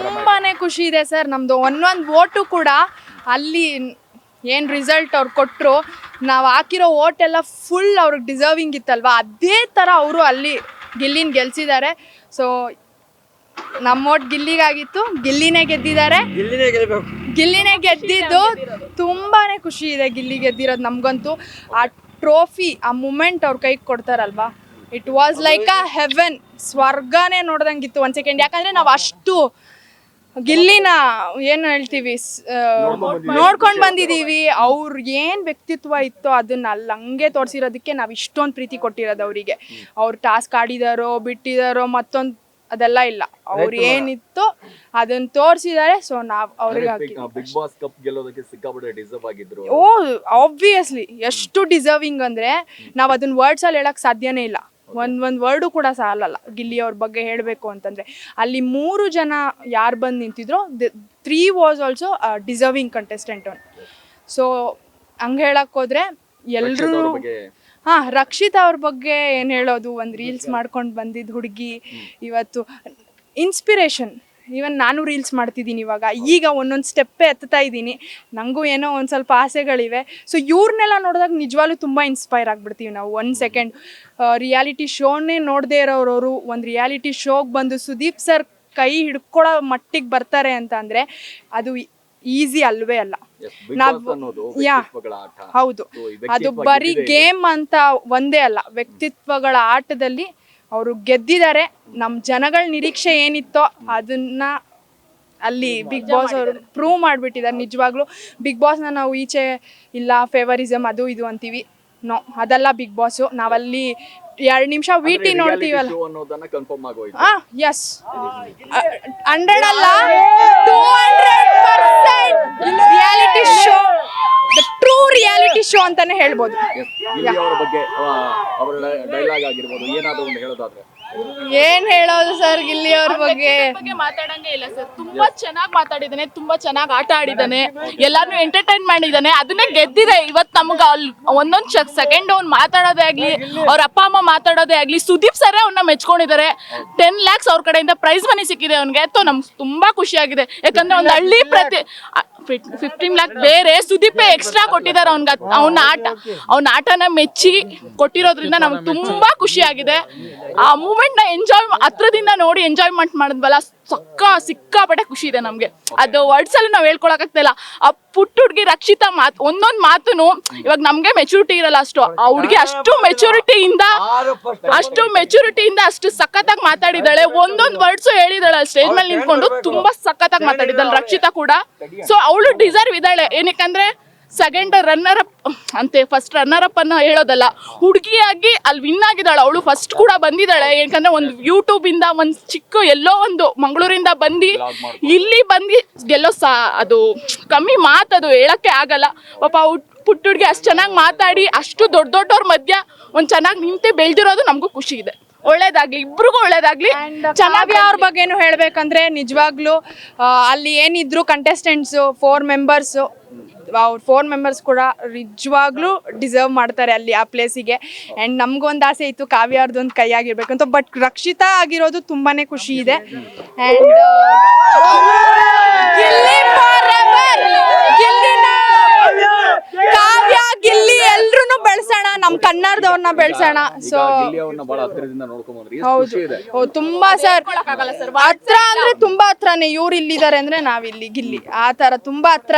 ತುಂಬಾನೇ ಖುಷಿ ಇದೆ ಸರ್. ನಮ್ದು ಒಂದೊಂದು ಓಟು ಕೂಡ ಅಲ್ಲಿ ಏನು ರಿಸಲ್ಟ್ ಅವ್ರು ಕೊಟ್ಟರು ನಾವು ಹಾಕಿರೋ ಓಟ್ ಎಲ್ಲ ಫುಲ್ ಅವ್ರಿಗೆ ಡಿಸರ್ವಿಂಗ್ ಇತ್ತಲ್ವಾ? ಅದೇ ಥರ ಅವರು ಅಲ್ಲಿ ಗಿಲ್ಲಿನ ಗೆಲ್ಸಿದ್ದಾರೆ. ಸೊ ನಮ್ಮ ಓಟ್ ಗಿಲ್ಲಿಗಾಗಿತ್ತು. ಗಿಲ್ಲಿನೇ ಗೆದ್ದಿದ್ದಾರೆ. ಗಿಲ್ಲಿನೇ ಗೆದ್ದಿದ್ದು ತುಂಬಾನೇ ಖುಷಿ ಇದೆ ಗಿಲ್ಲಿ ಗೆದ್ದಿರೋದು ನಮಗಂತೂ. ಆ ಟ್ರೋಫಿ ಆ ಮೂಮೆಂಟ್ ಅವ್ರ ಕೈಗೆ ಕೊಡ್ತಾರಲ್ವಾ? It was like a heaven ಸ್ವರ್ಗನೇ ನೋಡ್ದಂಗಿತ್ತು ಒಂದು ಸೆಕೆಂಡ್ ಯಾಕಂದ್ರೆ ನಾವು ಅಷ್ಟು ಗಿಲ್ಲಿನ ಏನು ಹೇಳ್ತೀವಿ ಬಂದಿದ್ದೀವಿ. ನೋಡ್ಕೊಂಡ್ ಬಂದಿದೀವಿ ಅವ್ರ ಏನ್ ವ್ಯಕ್ತಿತ್ವ ಇತ್ತೋ ಅದನ್ನ ಅಲ್ಲಿ ಹಂಗೆ ತೋರಿಸಿರೋದಕ್ಕೆ ನಾವು ಇಷ್ಟೊಂದು ಪ್ರೀತಿ ಕೊಟ್ಟಿರೋದು ಅವರಿಗೆ. ಅವ್ರು ಟಾಸ್ಕ್ ಆಡಿದಾರೋ ಬಿಟ್ಟಿದಾರೋ ಮತ್ತೊಂದು ಅದೆಲ್ಲ ಇಲ್ಲ. ಅವ್ರು ಏನಿತ್ತು ಅದನ್ನ ತೋರಿಸಿದ್ದಾರೆ ಸೊ ನಾವ್ ಅವ್ರಿಗೆ ಬಿಗ್ ಬಾಸ್ ಕಪ್ ಗೆಲ್ಲೋದಕ್ಕೆ ಸಿಕ್ಕಾಪಟ್ಟೆ ಡಿಸರ್ವ್ ಆಗಿದ್ರು. ಓ ಆಬ್ವಿಯಸ್ಲಿ ಎಷ್ಟು ಡಿಸರ್ವಿಂಗ್ ಅಂದ್ರೆ ನಾವು ಅದನ್ನ ವರ್ಡ್ಸ್ ಅಲ್ಲಿ ಹೇಳಕ್ ಸಾಧ್ಯನೇ ಇಲ್ಲ. ಒಂದ್ ಒಂದ್ ವರ್ಡು ಕೂಡ ಸಾಲಲ್ಲ ಗಿಲ್ಲಿ ಅವ್ರ ಬಗ್ಗೆ ಹೇಳಬೇಕು ಅಂತಂದ್ರೆ ಅಲ್ಲಿ ಮೂರು ಜನ ಯಾರು ಬಂದು ನಿಂತಿದ್ರು three was also deserving contestant so ಹಂಗೆ ಹೇಳಕ್ ಹೋದ್ರೆ ಎಲ್ರೂ ಹಾ ರಕ್ಷಿತ್ ಅವ್ರ ಬಗ್ಗೆ ಏನ್ ಹೇಳೋದು? ಒಂದ್ ರೀಲ್ಸ್ ಮಾಡ್ಕೊಂಡು ಬಂದಿದ್ ಹುಡುಗಿ ಇವತ್ತು ಇನ್ಸ್ಪಿರೇಷನ್ ಈವನ್ ನಾನು ರೀಲ್ಸ್ ಮಾಡ್ತಿದ್ದೀನಿ ಇವಾಗ. ಈಗ ಒಂದೊಂದು ಸ್ಟೆಪ್ಪೇ ಎತ್ತಾ ಇದ್ದೀನಿ. ನನಗೂ ಏನೋ ಒಂದು ಸ್ವಲ್ಪ ಆಸೆಗಳಿವೆ. ಸೊ ಇವ್ರನ್ನೆಲ್ಲ ನೋಡಿದಾಗ ನಿಜವಾಗ್ಲೂ ತುಂಬ ಇನ್ಸ್ಪೈರ್ ಆಗಿಬಿಡ್ತೀವಿ ನಾವು. ಒಂದು ಸೆಕೆಂಡ್ ರಿಯಾಲಿಟಿ ಶೋನೇ ನೋಡದೇ ಇರೋರವರು ಒಂದು ರಿಯಾಲಿಟಿ ಶೋಗೆ ಬಂದು ಸುದೀಪ್ ಸರ್ ಕೈ ಹಿಡ್ಕೊಳ್ಳೋ ಮಟ್ಟಿಗೆ ಬರ್ತಾರೆ ಅಂತ ಅಂದರೆ ಅದು ಈಸಿ ಅಲ್ವೇ ಅಲ್ಲ. ನಾವು- ಯಾ. ಹೌದು. ಅದು ಬರೀ ಗೇಮ್ ಅಂತ ಒಂದೇ ಅಲ್ಲ. ವ್ಯಕ್ತಿತ್ವಗಳ ಆಟದಲ್ಲಿ ಅವರು ಗೆದ್ದಿದ್ದಾರೆ ನಮ್ಮ ಜನಗಳ ನಿರೀಕ್ಷೆ ಏನಿತ್ತೋ ಅದನ್ನ ಅಲ್ಲಿ ಬಿಗ್ ಬಾಸ್ ಅವರು ಪ್ರೂವ್ ಮಾಡಿಬಿಟ್ಟಿದ್ದಾರೆ ನಿಜವಾಗ್ಲೂ ಬಿಗ್ ಬಾಸ್ನ ನಾವು ಈಚೆ ಇಲ್ಲ ಫೇವರಿಸಮ್ ಅದು ಇದು ಅಂತೀವಿ ನೋ ಅದಲ್ಲ ಬಿಗ್ ಬಾಸು ನಾವಲ್ಲಿ ಎರಡು ನಿಮಿಷ ವೀಟಿ ನೋಡ್ತೀವಲ್ಲ ಹಾ ಎಸ್ ಹಂಡ್ರೆಡ್ ಅಲ್ಲ ಟೂ ಹಂಡ್ರೆಡ್ ಅಂತಾನೆ ಹೇಳ್ಬೋದು. Yes, ಅವರ ಬಗ್ಗೆ ಅವರ ಡೈಲಾಗ್ ಆಗಿರ್ಬೋದು. ಏನಾದ್ರು ಒಂದು ಹೇಳೋದಾದ್ರೆ. ಏನ್ ಹೇಳೋದು ಸರ್ ಗಿಲ್ಲಿ ಅವ್ರ ಬಗ್ಗೆ? ಬಗ್ಗೆ ಮಾತಾಡಂಗೆ ಇಲ್ಲ ಸರ್ ತುಂಬಾ ಚೆನ್ನಾಗಿ ಮಾತಾಡಿದಾನೆ ತುಂಬಾ ಚೆನ್ನಾಗಿ ಆಟ ಆಡಿದಾನೆ ಎಲ್ಲಾನು ಎಂಟರ್ಟೈನ್ ಮಾಡಿದಾನೆ ಅದನ್ನೇ ಗೆದ್ದಿದೆ. ಇವತ್ ನಮ್ಗ ಅಲ್ಲಿ ಒಂದೊಂದ್ ಸೆಕೆಂಡ್ ಅವ್ನ್ ಮಾತಾಡೋದೇ ಆಗ್ಲಿ ಅವ್ರ ಅಪ್ಪ ಅಮ್ಮ ಮಾತಾಡೋದೇ ಆಗ್ಲಿ ಸುದೀಪ್ ಸರ್ ಅವ್ನ ಮೆಚ್ಕೊಂಡಿದ್ದಾರೆ. ಟೆನ್ ಲ್ಯಾಕ್ಸ್ ಅವ್ರ ಕಡೆಯಿಂದ ಪ್ರೈಸ್ ಮನಿ ಸಿಕ್ಕಿದೆ ಅವ್ನಿಗೆ. ಅಥವಾ ನಮ್ಗೆ ತುಂಬಾ ಖುಷಿ ಆಗಿದೆ ಯಾಕಂದ್ರೆ ಒಂದ್ ಹಳ್ಳಿ ಪ್ರತಿ ಫಿಫ್ಟೀನ್ ಲ್ಯಾಕ್ ಬೇರೆ ಸುದೀಪೇ ಎಕ್ಸ್ಟ್ರಾ ಕೊಟ್ಟಿದ್ದಾರೆ ಅವ್ನ್ಗ. ಅವ್ನ ಆಟ ಅವ್ನ ಆಟನ ಮೆಚ್ಚಿ ಕೊಟ್ಟಿರೋದ್ರಿಂದ ನಮ್ಗೆ ತುಂಬಾ ಖುಷಿ ಆಗಿದೆ ಆ ಮೂಮೆಂಟ್ನ ಎಂಜಾಯ್ ಹತ್ರದಿಂದ ನೋಡಿ ಎಂಜಾಯ್ಮೆಂಟ್ ಮಾಡಿದ್ವಲ್ಲ ಸಕ್ಕ ಸಿಕ್ಕಾಪಟ್ಟೆ ಖುಷಿ ಇದೆ ನಮ್ಗೆ. ಅದು ವರ್ಡ್ಸ್ ಅಲ್ಲಿ ನಾವ್ ಹೇಳ್ಕೊಳಕಾಗ್ತಿಲ್ಲ ಆ ಪುಟ್ಟ ಹುಡ್ಗಿ ರಕ್ಷಿತ ಮಾತು ಒಂದೊಂದ್ ಮಾತುನು ಇವಾಗ ನಮ್ಗೆ ಮೆಚುರಿಟಿ ಇರಲ್ಲ ಅಷ್ಟು. ಆ ಹುಡ್ಗಿ ಅಷ್ಟು ಮೆಚುರಿಟಿಯಿಂದ ಅಷ್ಟು ಮೆಚುರಿಟಿಯಿಂದ ಅಷ್ಟು ಸಖತ್ತಾಗಿ ಮಾತಾಡಿದಾಳೆ ಒಂದೊಂದ್ ವರ್ಡ್ಸ್ ಹೇಳಿದಾಳೆ ಸ್ಟೇಜ್ ಮೇಲೆ ನಿಂತ್ಕೊಂಡು ತುಂಬಾ ಸಖತ್ತಾಗಿ ಮಾತಾಡಿದ್ದಾಳೆ ರಕ್ಷಿತಾ ಕೂಡ. ಸೊ ಅವಳು ಡಿಸರ್ವ್ ಇದ್ದಾಳೆ. ಏನಕ್ಕಂದ್ರೆ ಸೆಕೆಂಡ್ ರನ್ನರ್ ಅಪ್ ಅಂತೆ ಫಸ್ಟ್ ರನ್ನರ್ ಅಪ್ ಅನ್ನ ಹೇಳೋದಲ್ಲ ಹುಡುಗಿಯಾಗಿ ಅಲ್ಲಿ ವಿನ್ ಆಗಿದ್ದಾಳೆ ಅವಳು ಫಸ್ಟ್ ಕೂಡ ಬಂದಿದ್ದಾಳೆ ಯಾಕಂದ್ರೆ ಒಂದು ಯೂಟ್ಯೂಬ್ ಇಂದ ಒಂದು ಚಿಕ್ಕ ಎಲ್ಲೋ ಒಂದು ಮಂಗಳೂರಿಂದ ಬಂದು ಇಲ್ಲಿ ಬಂದು ಗೆಲ್ಲೋ ಸಾ ಅದು ಕಮ್ಮಿ ಮಾತದು ಹೇಳಕ್ಕೆ ಆಗಲ್ಲ. ಪಾಪ ಪುಟ್ಟ ಹುಡುಗಿ ಅಷ್ಟು ಚೆನ್ನಾಗಿ ಮಾತಾಡಿ ಅಷ್ಟು ದೊಡ್ಡ ದೊಡ್ಡವ್ರ ಮಧ್ಯ ಒಂದು ಚೆನ್ನಾಗಿ ನಿಂತೆ ಬೆಳೆದಿರೋದು ನಮಗೂ ಖುಷಿ ಇದೆ. ಒಳ್ಳೇದಾಗ್ಲಿ ಇಬ್ರಿಗೂ ಒಳ್ಳೇದಾಗ್ಲಿ. ಚೆನ್ನಾಗಿ ಅವ್ರ ಬಗ್ಗೆ ಹೇಳ್ಬೇಕಂದ್ರೆ ನಿಜವಾಗ್ಲೂ ಅಲ್ಲಿ ಏನಿದ್ರು ಕಂಟೆಸ್ಟೆಂಟ್ಸು ಫೋರ್ ಮೆಂಬರ್ಸು ಅವ್ರ ಫೋರ್ ಮೆಂಬರ್ಸ್ ಕೂಡ ನಿಜವಾಗ್ಲೂ ಡಿಸರ್ವ್ ಮಾಡ್ತಾರೆ ಅಲ್ಲಿ ಆ ಪ್ಲೇಸಿಗೆ ಆ್ಯಂಡ್ ನಮಗೊಂದು ಆಸೆ ಇತ್ತು ಕಾವ್ಯ ಅವ್ರದ್ದೊಂದು ಕೈ ಆಗಿರ್ಬೇಕು ಅಂತ ಬಟ್ ರಕ್ಷಿತಾ ಆಗಿರೋದು ತುಂಬಾನೇ ಖುಷಿ ಇದೆ. ಆ್ಯಂಡ್ ಕಾವ್ಯ ಗಿಲ್ಲಿ ಎಲ್ರು ಬೆಳ್ಸೋಣ ನಮ್ ಕನ್ನಡದವ್ರನ್ನ ಬೆಳ್ಸೋಣ. ಸೊ ಹೌದು. ತುಂಬಾ ಸರ್ ಹತ್ರ ಅಂದ್ರೆ ತುಂಬಾ ಹತ್ರನೇ ಇವ್ರು ಇಲ್ಲಿದ್ದಾರೆ ಅಂದ್ರೆ ನಾವಿಲ್ಲಿ ಗಿಲ್ಲಿ. ಆ ತರ ತುಂಬಾ ಹತ್ರ